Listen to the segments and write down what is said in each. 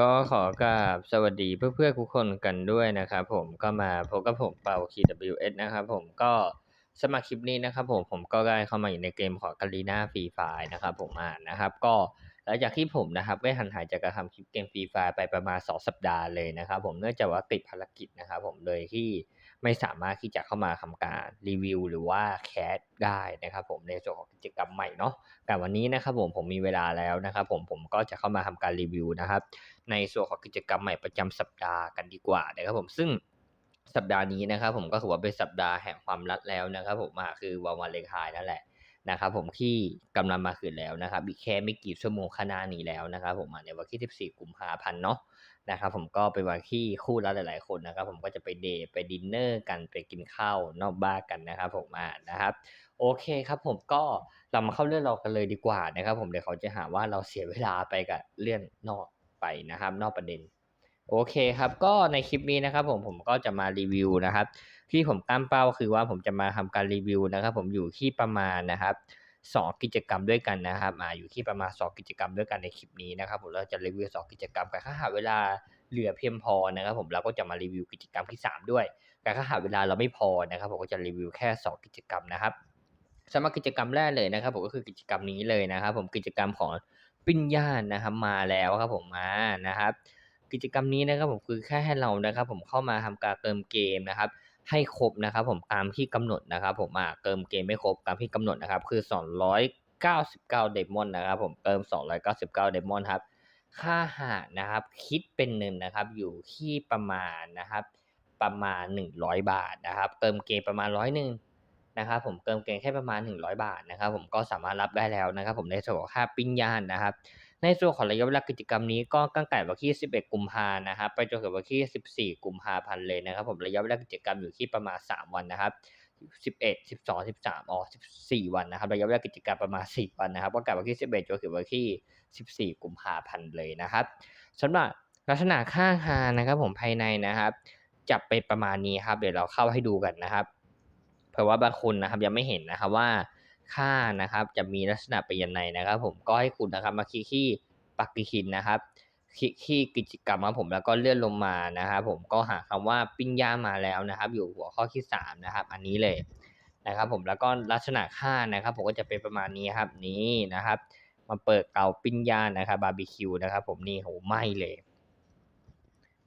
ก็ขอกราบสวัสดีเพื่อนๆทุกคนกันด้วยนะครับผมก็มาพบกับผมเปา KWS นะครับผมก็สมัครคลิปนี้นะครับผมผมก็ได้เข้ามาอยู่ในเกมของกาลีนาฟรีไฟนะครับผมอ่านะครับก็หลังจากที่ผมนะครับได้หันหายจากการทำคลิปเกมฟรีไฟไปประมาณ 2 สัปดาห์เลยนะครับผมเนื่องจากว่าติดภารกิจนะครับผมเลยที่ ไม่สามารถที่จะเข้ามาทำการรีวิวหรือว่าแคสได้นะครับผมในส่วนของกิจกรรมใหม่เนาะแต่วันนี้นะครับผมผมมีเวลาแล้วนะครับผมผมก็จะเข้ามาทำการรีวิวนะครับ ในส่วนของกิจกรรมใหม่ประจำสัปดาห์กันดีกว่านะครับผมซึ่งสัปดาห์นี้นะครับผมก็ถือว่าเป็นสัปดาห์แห่งความรักแล้วนะครับผมมาคือวันวาเลนไทน์นั่นแหละ นะครับผมที่กำลังมาคืนแล้วนะครับอีกแค่ไม่กี่ชั่วโมงข้างหน้านี้แล้วนะครับผมมาในวันที่ 14 กุมภาพันธ์เนาะนะครับผมก็เป็นวันที่คู่รักหลายๆคนนะครับผมก็จะไปเดทไปดินเนอร์กันไปกินข้าวนอกบ้านกันนะครับผมอ่านะครับโอเคครับผมก็เรามาเข้าเรื่องเรากันเลยดีกว่านะครับ ผมเดี๋ยวเขาจะหาว่าเราเสียเวลาไปกับเรื่องนอกไปนะครับ นอกประเด็นโอเคครับก็ในคลิปนี้นะครับผมผมก็จะมารีวิวนะครับ ที่ผมตั้งเป้าคือว่าผมจะมาทำการรีวิวนะครับ ผมอยู่ที่ประมาณนะครับสองกิจกรรมด้วยกันนะครับอ่าอยู่ที่ประมาณสองกิจกรรมด้วยกันในคลิปนี้นะครับ ผมเราจะรีวิวสองกิจกรรมแต่ถ้าหากเวลาเหลือเพียงพอนะครับ ผมเราก็จะมารีวิวกิจกรรมที่สามด้วยแต่ถ้าหากเวลาเราไม่พอนะครับ ผมก็จะรีวิวแค่สองกิจกรรมนะครับสำหรับกิจกรรมแรกเลยนะครับ ผมก็คือกิจกรรมนี้เลยนะครับ ผมกิจกรรมของปิ้งย่านนะครับ มาแล้วครับ ผมมานะครับ กิจกรรมนี้นะครับ ผมคือแค่ให้เรานะครับ ผมเข้ามาทำการเติมเกมนะครับ ให้ครบนะครับผมตามที่กำหนดนะครับผมอ่าเติมเกมไม่ครบตามที่กำหนดนะครับคือ 299 เดมอนนะครับผมเติม 299 เดมอนครับค่าหารนะครับคิดเป็นเงินนะครับอยู่ที่ประมาณนะครับประมาณ 100 บาทนะครับเติมเกมประมาณร้อยหนึ่งนะครับผมเติมเกมแค่ประมาณ 100 บาทนะครับผมก็สามารถรับได้แล้วนะครับผมในส่วนของค่าปิ้งย่านนะครับ ในส่วนของระยะเวลากิจกรรมนี้ก็ตั้งแต่วันที่ 11 กุมภานะครับไปจนถึงวันที่ 14 กุมภาพันธ์เลยนะครับผมระยะเวลากิจกรรมอยู่ที่ประมาณ 3 วันนะครับ11 12 13อ๋อ14 วันนะครับระยะเวลากิจกรรมประมาณ4วันนะครับก็กลับวันที่ 11จนถึงวันที่ 14 กุมภาพันธ์เลยนะครับสำหรับลักษณะข้างฮานะครับผมภายในนะครับจะเป็นประมาณนี้ครับเดี๋ยวเราเข้าให้ดูกันนะครับ เพราะว่าบางคนนะครับยังไม่เห็นนะครับว่า ค่านะครับ จะมีลักษณะเป็นยังไงนะครับ ผมก็ให้คุณนะครับมาคลิกที่ปักกิคินนะครับคลิกที่กิจกรรมครับผมแล้วก็เลื่อนลงมานะครับผมก็หาคำว่าปิ้งย่างมาแล้วนะครับ อยู่หัวข้อที่สามนะครับ อันนี้เลยนะครับ ผมแล้วก็ลักษณะค่านะครับ ผมก็จะเป็นประมาณนี้ครับนี้นะครับมาเปิดเตาปิ้งย่างนะครับบาร์บีคิวนะครับ ผมนี่โหไหม้เลย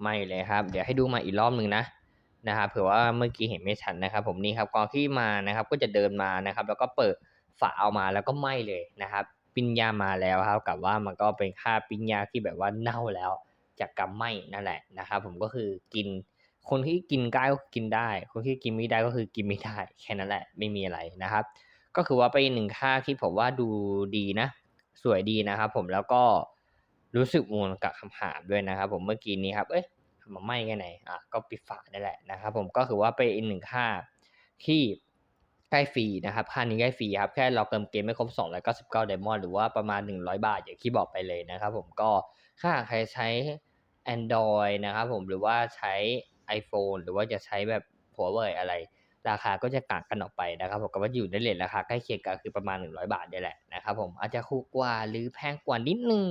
ไหม้เลยครับ เดี๋ยวให้ดูมาอีกรอบหนึ่งนะ นะครับเผื่อว่าเมื่อกี้เห็นไม่ชัดนะครับ ผมนี่ครับก่อนที่มานะครับ ก็จะเดินมานะครับ แล้วก็เปิดฝาเอามาแล้วก็ไหม้เลยนะครับ ปิ้งย่างมาแล้วครับกับว่ามันก็เป็นค่าปิ้งย่างที่แบบว่าเน่าแล้วจากกรรมไหม้นั่นแหละนะครับ ผมก็คือกิน คนที่กินได้ก็กินได้ คนที่กินไม่ได้ก็คือกินไม่ได้แค่นั้นแหละไม่มีอะไรนะครับ ก็คือว่าเป็นหนึ่งค่าที่ผมว่าดูดีนะ สวยดีนะครับ ผมแล้วก็รู้สึกงงกับคำถามด้วยนะครับ ผมเมื่อกี้นี้ครับเอ้ย มาไหม้แค่ไหนอะก็ปิดฝาได้แหละนะครับผมก็คือว่าเป็นอีกหนึ่งค่าที่ใกล้ฟรีนะครับค่านี้ใกล้ฟรีครับแค่เราเติมเกมไม่ครบ299 Diamond หรือว่าประมาณ 100 บาทอย่างที่บอกไปเลยนะครับผมก็ถ้าใครใช้ Android นะครับผมหรือว่าใช้ iPhone หรือว่าจะใช้แบบ Huawei อะไร ราคาก็จะต่างกันออกไปนะครับผมก็ว่าอยู่ในเลทราคาใกล้เคียงกันคือประมาณ 100 บาทนี่แหละนะครับผมอาจจะคู่กว่าหรือแพงกว่านิดนึง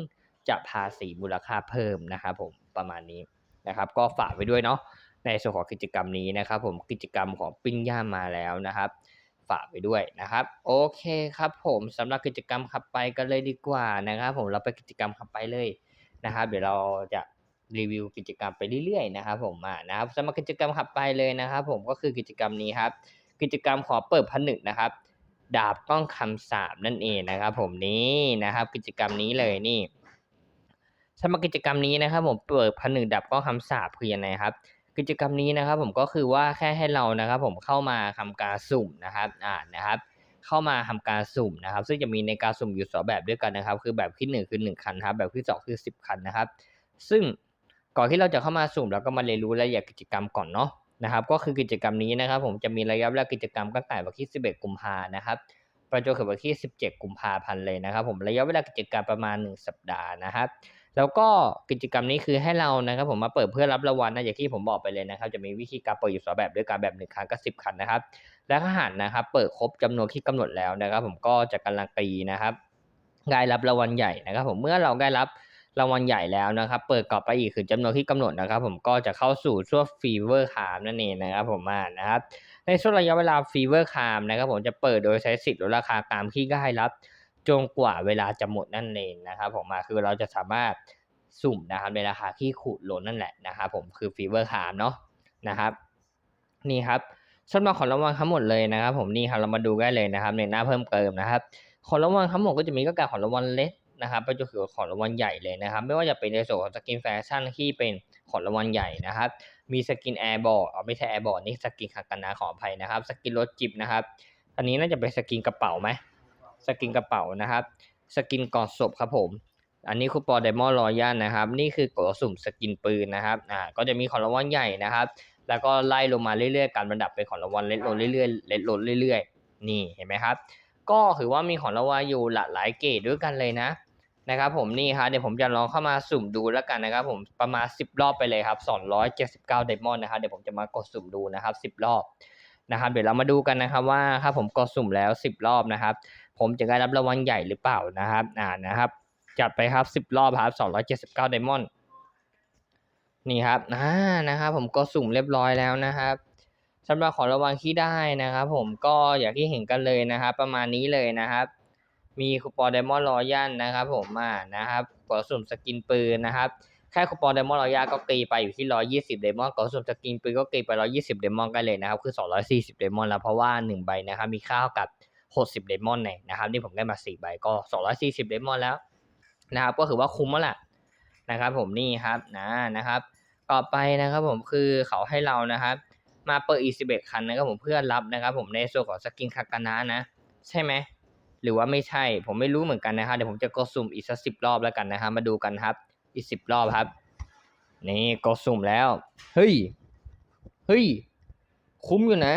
จะภาษีมูลค่าเพิ่มนะครับผมประมาณนี้ นะครับ ก็ฝากไว้ด้วยเนาะในส่วนของกิจกรรมนี้นะครับ ผมกิจกรรมของปิ้งย่างมาแล้วนะครับ ฝากไปด้วยนะครับ โอเคครับ ผมสำหรับกิจกรรมขับไปกันเลยดีกว่านะครับ ผมเราไปกิจกรรมขับไปเลยนะครับ เดี๋ยวเราจะรีวิวกิจกรรมไปเรื่อยๆนะครับผมอ่านะครับสำหรับกิจกรรมขับไปเลยนะครับ ผมก็คือกิจกรรมนี้ครับ กิจกรรมขอเปิดผนึกนะครับ ดาบต้องคำสาบนั่นเองนะครับ ผมนี่นะครับ กิจกรรมนี้เลยนี่ สำหรับกิจกรรมนี้นะครับ ผมเปิดผนึกดับก็คำสาบคือยังไงครับ กิจกรรมนี้นะครับ ผมก็คือว่าแค่ให้เรานะครับ ผมเข้ามาทำการสุ่มนะครับอ่านนะครับ เข้ามาทำการสุ่มนะครับ ซึ่งจะมีในการสุ่มอยู่สองแบบด้วยกันนะครับ คือแบบที่หนึ่งคือหนึ่งคันครับ แบบที่สองคือสิบคันนะครับ ซึ่งก่อนที่เราจะเข้ามาสุ่มเราก็มาเรียนรู้รายละเอียดกิจกรรมก่อนเนาะนะครับ ก็คือกิจกรรมนี้นะครับ ผมจะมีระยะเวลากิจกรรมตั้งแต่วันที่ 11 กุมภานะครับไปจนถึงวันที่ 17 กุมภาพันธ์เลยนะครับ ผมระยะเวลากิจกรรมประมาณ 1 สัปดาห์นะครับ แล้วก็กิจกรรมนี้คือให้เรานะครับผมมาเปิดเพื่อรับรางวัลนะอย่างที่ผมบอกไปเลยนะครับ จะมีวิธีการเปิดอยู่สองแบบด้วยการแบบหนึ่งครั้งก็สิบครั้งนะครับ และถ้าหากนะครับ เปิดครบจำนวนที่กำหนดแล้วนะครับ ผมก็จะการันตีนะครับได้รับรางวัลใหญ่นะครับ ผมเมื่อเราได้รับรางวัลใหญ่แล้วนะครับ เปิดกรอบไปอีกคือจำนวนที่กำหนดนะครับ ผมก็จะเข้าสู่ช่วงฟีเวอร์คามนั่นเองนะครับผมมานะครับ ในช่วงระยะเวลาฟีเวอร์คามนะครับ ผมจะเปิดโดยใช้สิทธิ์ลดราคาตามที่ได้รับ จนกว่าเวลาจะหมดนั่นเองนะครับผมมาคือเราจะสามารถสุ่มนะครับในราคาที่ขูดลดนั่นแหละนะครับผมคือฟีเวอร์คามเนาะนะครับ นี่ครับสำหรับของรางวัลทั้งหมดเลยนะครับ ผมนี่ครับเรามาดูได้เลยนะครับ ในหน้าเพิ่มเติมนะครับ ของรางวัลทั้งหมดก็จะมีก็การของรางวัลเล็กนะครับไปจนถึงของรางวัลใหญ่เลยนะครับ ไม่ว่าจะเป็นในส่วนของสกินแฟชั่นที่เป็นของรางวัลใหญ่นะครับ มีสกินแอร์บอร์อ๋อไม่ใช่แอร์บอร์ดนี่สกินคากันนะขออภัยนะครับ สกินรถจิบนะครับ อันนี้น่าจะเป็นสกินกระเป๋าไหม สกินกระเป๋านะครับ สกินกอดศพครับผม อันนี้คูปองไดมอนด์รอยัลนะครับ นี่คือกดสุ่มสกินปืนนะครับ อ่า ก็จะมีของรางวัลใหญ่นะครับ แล้วก็ไล่ลงมาเรื่อยๆ การระดับเป็นของรางวัลเล็กลงเรื่อยๆ เล็กลงเรื่อยๆ นี่เห็นไหมครับ ก็ถือว่ามีของรางวัลอยู่หลากหลายเกรดด้วยกันเลยนะ นะครับผมนี่ครับเดี๋ยวผมจะลองเข้ามาสุ่มดูแล้วกันนะครับ ผมประมาณ 10 รอบไปเลยครับ 279ไดมอนด์นะครับ เดี๋ยวผมจะมากดสุ่มดูนะครับ 10 รอบนะครับเดี๋ยวเรามาดูกันนะครับว่าถ้าผมกดสุ่มแล้ว 10 รอบนะครับ ผมจะได้รับรางวัลใหญ่หรือเปล่านะครับ อ่านะครับ จัดไปครับ 10 รอบครับ 279ไดมอนด์นี่ครับอ่านะครับ ผมก็สุ่มเรียบร้อยแล้วนะครับสำหรับของรางวัลที่ได้นะครับ ผมก็อย่างที่เห็นกันเลยนะครับ ประมาณนี้เลยนะครับ มีคูปองไดมอนด์รอยัลนะครับ ผมอ่านะครับกดสุ่มสกินปืนนะครับแค่คูปองไดมอนด์รอยัลก็ตีไปอยู่ที่ 120ไดมอนด์กดสุ่มสกินปืนก็ตีไป 120ไดมอนด์กันเลยนะครับ คือ 240ไดมอนด์แล้วเพราะว่า 1 ใบนะครับ มีค่าเท่ากับ 60ไดมอนเนี่ยนะครับนี่ผมได้มา4ใบก็ 240ไดมอนแล้วนะครับก็ถือว่าคุ้มแล้วล่ะนะครับผมนี่ครับนะนะครับ ต่อไปนะครับผมคือเขาให้เรานะครับมาเปิดอีสิบเอ็ดคันนะครับผมเพื่อรับนะครับผมในส่วนของสกินคากานะนะ ใช่ไหมหรือว่าไม่ใช่ผมไม่รู้เหมือนกันนะครับเดี๋ยวผมจะกดสุ่มอีกสักสิบรอบแล้วกันนะครับมาดูกันครับ อีกสิบรอบครับ นี่กดสุ่มแล้ว เฮ้ย เฮ้ย คุ้มอยู่นะ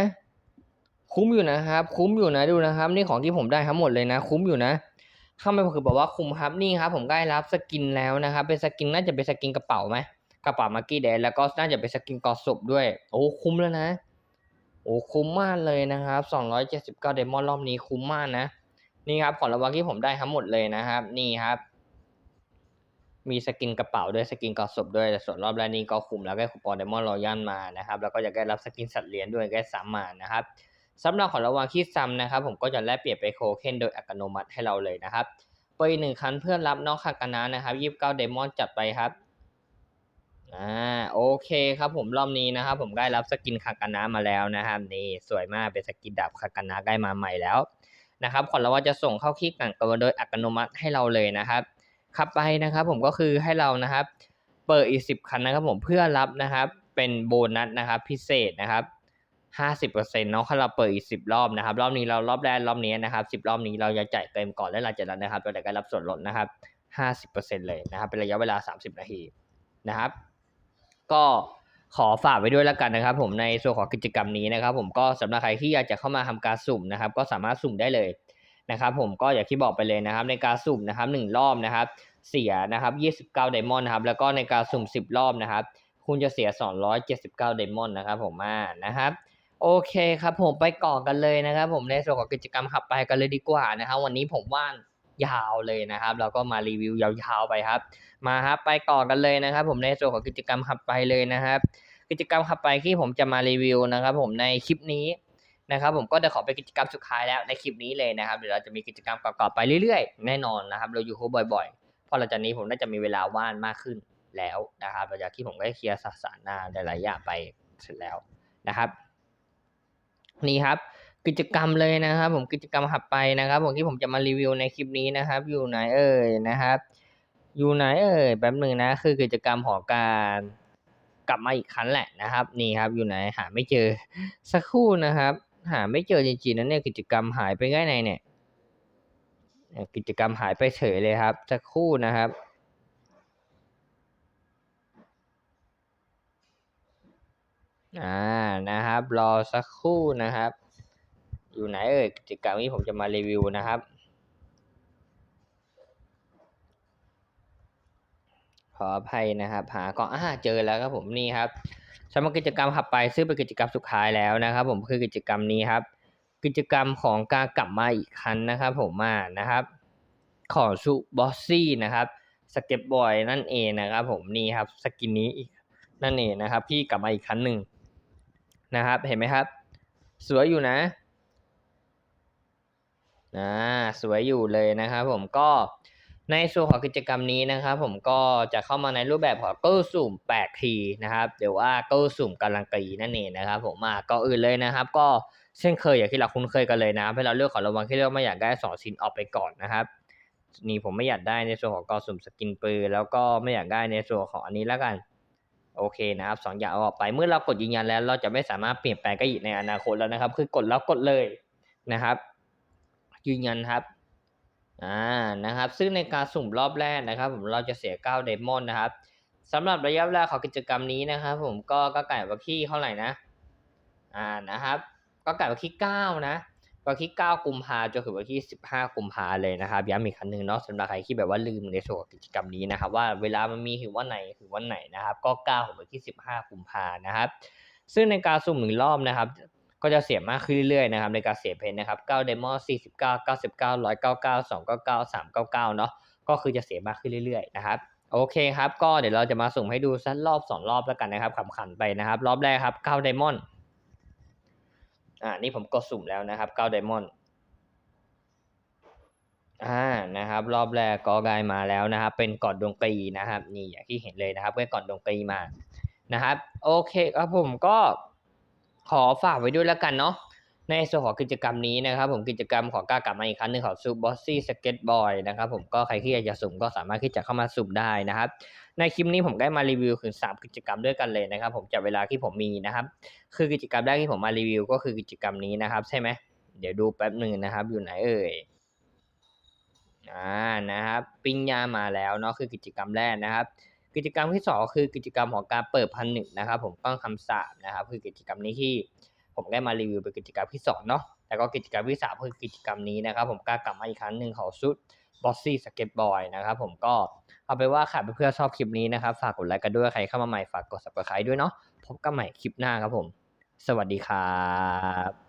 คุ้มอยู่นะครับ คุ้มอยู่นะดูนะครับ นี่ของที่ผมได้ทั้งหมดเลยนะ คุ้มอยู่นะข้าไม่คือบอกว่าคุ้มครับนี่ครับผมได้รับสกินแล้วนะครับ เป็นสกินน่าจะเป็นสกินกระเป๋าไหมกระเป๋ามากี้แดนแล้วก็น่าจะเป็นสกินกอดศพด้วย โอ้คุ้มแล้วนะ โอ้คุ้มมากเลยนะครับ 279เดมอนรอบนี้คุ้มมากนะ นี่ครับของรางวัลที่ผมได้ทั้งหมดเลยนะครับ นี่ครับ มีสกินกระเป๋าด้วยสกินกอดศพด้วยแต่ส่วนรอบแรกนี้ก็คุ้มแล้วก็คูปองไดมอนรอยัลมานะครับ แล้วก็จะได้รับสกินสัตว์เลี้ยงด้วยได้ซ้ำมานะครับ สำหรับของรางวัลที่ซ้ำนะครับ ผมก็จะแลกเปลี่ยนไปโคเคนโดยอัตโนมัติให้เราเลยนะครับไปหนึ่งคันเพื่อรับนอกคากานะนะครับ29เดมอนจัดไปครับอ่าโอเคครับผมรอบนี้นะครับ ผมได้รับสกินคากานะมาแล้วนะครับนี่สวยมากเป็นสกินดาบคากานะได้มาใหม่แล้วนะครับของเราว่าจะส่งเข้าคลิกกันกันโดยอัตโนมัติให้เราเลยนะครับขับไปนะครับ ผมก็คือให้เรานะครับ เปิดอีกสิบคันนะครับ ผมเพื่อรับนะครับ เป็นโบนัสนะครับ พิเศษนะครับ ห้าสิบเปอร์เซ็นต์เนาะถ้าเราเปิดอีกสิบรอบนะครับ รอบนี้เรารอบแรกรอบนี้นะครับสิบรอบนี้เราจะจ่ายเต็มก่อนและหลังจากนั้นนะครับ เราจะได้รับส่วนลดนะครับห้าสิบเปอร์เซ็นต์เลยนะครับ เป็นระยะเวลาสามสิบนาทีนะครับ ก็ขอฝากไว้ด้วยแล้วกันนะครับ ผมในส่วนของกิจกรรมนี้นะครับ ผมก็สำหรับใครที่อยากจะเข้ามาทำการสุ่มนะครับ ก็สามารถสุ่มได้เลยนะครับ ผมก็อย่างที่บอกไปเลยนะครับ ในการสุ่มนะครับหนึ่งรอบนะครับ เสียนะครับยี่สิบเก้าไดมอนด์นะครับ แล้วก็ในการสุ่มสิบรอบนะครับ คุณจะเสียสองร้อยเจ็ดสิบเก้าไดมอนด์นะครับ ผมมานะครับ โอเคครับผมไปก่อนกันเลยนะครับ ผมในส่วนของกิจกรรมขับไปกันเลยดีกว่านะครับวันนี้ผมว่างยาวเลยนะครับ เราก็มารีวิวยาวๆไปครับ มาครับไปก่อกันเลยนะครับ ผมในส่วนของกิจกรรมขับไปเลยนะครับ กิจกรรมขับไปที่ผมจะมารีวิวนะครับ ผมในคลิปนี้นะครับ ผมก็จะขอเป็นกิจกรรมสุดท้ายแล้วในคลิปนี้เลยนะครับเดี๋ยวเราจะมีกิจกรรมต่อๆไปเรื่อยๆแน่นอนนะครับ เราอยู่คู่บ่อยๆเพราะหลังจากนี้ผมน่าจะมีเวลาว่างมากขึ้นแล้วนะครับหลังจากที่ผมได้เคลียร์สสารหน้าหลายๆอย่างไปเสร็จแล้วนะครับ นี่ครับกิจกรรมเลยนะครับ ผมกิจกรรมถัดไปนะครับผมที่ผมจะมารีวิวในคลิปนี้นะครับ อยู่ไหนเอ่ยนะครับ อยู่ไหนเอ่ยแป๊บหนึ่งนะ คือกิจกรรมของการกลับมาอีกครั้งแหละนะครับ นี่ครับอยู่ไหนหาไม่เจอสักครู่นะครับ หาไม่เจอจริงๆนะเนี่ยกิจกรรมหายไปง่ายในเนี่ยเนี่ยกิจกรรมหายไปเฉยเลยครับ สักครู่นะครับ อ่านะครับ รอสักครู่นะครับ อยู่ไหนเอ่ยกิจกรรมนี้ผมจะมารีวิวนะครับ ขออภัยนะครับ หาก็อ่าเจอแล้วครับผมนี่ครับสำหรับกิจกรรมขับไปซึ่งเป็นกิจกรรมสุดท้ายแล้วนะครับ ผมคือกิจกรรมนี้ครับ กิจกรรมของการกลับมาอีกครั้งนะครับ ผมมานะครับ ของซูบอสซี่นะครับสเก็ตบอยนั่นเองนะครับ ผมนี่ครับสกินนี้นั่นเองนะครับ พี่กลับมาอีกครั้งหนึ่ง นะครับเห็นไหมครับ สวยอยู่นะอ่าสวยอยู่เลยนะครับผมก็ในส่วนของกิจกรรมนี้นะครับ ผมก็จะเข้ามาในรูปแบบของกิลสุ่ม8ทีนะครับเดี๋ยวว่ากิลสุ่มการันตีนั่นเองนะครับ ผมมาก็อื่นเลยนะครับ ก็เช่นเคยอย่างที่เราคุ้นเคยกันเลยนะครับให้เราเลือกของรางวัลที่เราไม่อยากได้สองชิ้นออกไปก่อนนะครับนี่ผมไม่อยากได้ในส่วนของกอสุ่มสกินปืนแล้วก็ไม่อยากได้ในส่วนของอันนี้แล้วกัน โอเคนะครับสองอย่างอออกไปเมื่อเรากดยืนยันแล้ว เราจะไม่สามารถเปลี่ยนแปลงก็อีกในอนาคตแล้วนะครับ คือกดแล้วกดเลยนะครับ ยืนยันครับอ่านะครับ ซึ่งในการสุ่มรอบแรกนะครับผมเราจะเสีย9เดมอนนะครับสำหรับระยะเวลาของกิจกรรมนี้นะครับ ผมก็ก็ไก่วันที่เท่าไหร่นะอ่านะครับ ก็ไก่วันที่9นะ วันที่ 9 กุมภาจนถึงวันที่ 15 กุมภาเลยนะครับย้ำอีกครั้งหนึ่งเนาะสำหรับใครที่แบบว่าลืมในส่วนของกิจกรรมนี้นะครับว่าเวลามันมีถึงวันไหนถึงวันไหนนะครับ ก็ 9 ถึงวันที่ 15 กุมภานะครับ ซึ่งในการสุ่มหนึ่งรอบนะครับก็จะเสียมากขึ้นเรื่อยๆนะครับในการเสียเพนนะครับ9เดมอน49 99 199 299 399 เนาะก็คือจะเสียมากขึ้นเรื่อยๆนะครับโอเคครับ ก็เดี๋ยวเราจะมาสุ่มให้ดูสักรอบสองรอบแล้วกันนะครับขำขันไปนะครับ รอบแรกครับ9ไดมอนด์ อ่านี่ผมกดสุ่มแล้วนะครับ9ไดมอนด์อ่านะครับ รอบแรกก็ได้มาแล้วนะครับ เป็นกอดดวงปีนะครับ นี่อย่างที่เห็นเลยนะครับเป็นกอดดวงปีมานะครับ โอเคครับผมก็ขอฝากไว้ด้วยแล้วกันเนาะ ในส่วนของกิจกรรมนี้นะครับผมกิจกรรมของกล้ากลับมาอีกครั้งหนึ่งของซูบอสซี่สเก็ตบอยนะครับผมก็ใครที่อยากจะสุ่มก็สามารถที่จะเข้ามาสุ่มได้นะครับ ในคลิปนี้ผมได้มารีวิวถึง3กิจกรรมด้วยกันเลยนะครับ ผมจากเวลาที่ผมมีนะครับ คือกิจกรรมแรกที่ผมมารีวิว ก็คือกิจกรรมนี้นะครับ ใช่ไหมเดี๋ยวดูแป๊บหนึ่งนะครับ อยู่ไหนเอ่ยอ่านะครับปิ้งยามาแล้วเนาะคือกิจกรรมแรกนะครับกิจกรรมที่สองคือกิจกรรมของการเปิดพันหนึ่งนะครับ ผมต้องคำสาบนะครับ คือกิจกรรมนี้ที่ ผมได้มารีวิวเป็นกิจกรรมที่สองเนาะแล้วก็กิจกรรมที่สามคือกิจกรรมนี้นะครับ ผมกล้ากลับมาอีกครั้งหนึ่งของชุดบอสซี่สเก็ตบอยนะครับผมก็เอาไปว่าค่ะเพื่อนๆชอบคลิปนี้นะครับ ฝากกดไลค์กันด้วยใครเข้ามาใหม่ฝากกด subscribe ด้วยเนาะพบกันใหม่คลิปหน้าครับผม สวัสดีครับ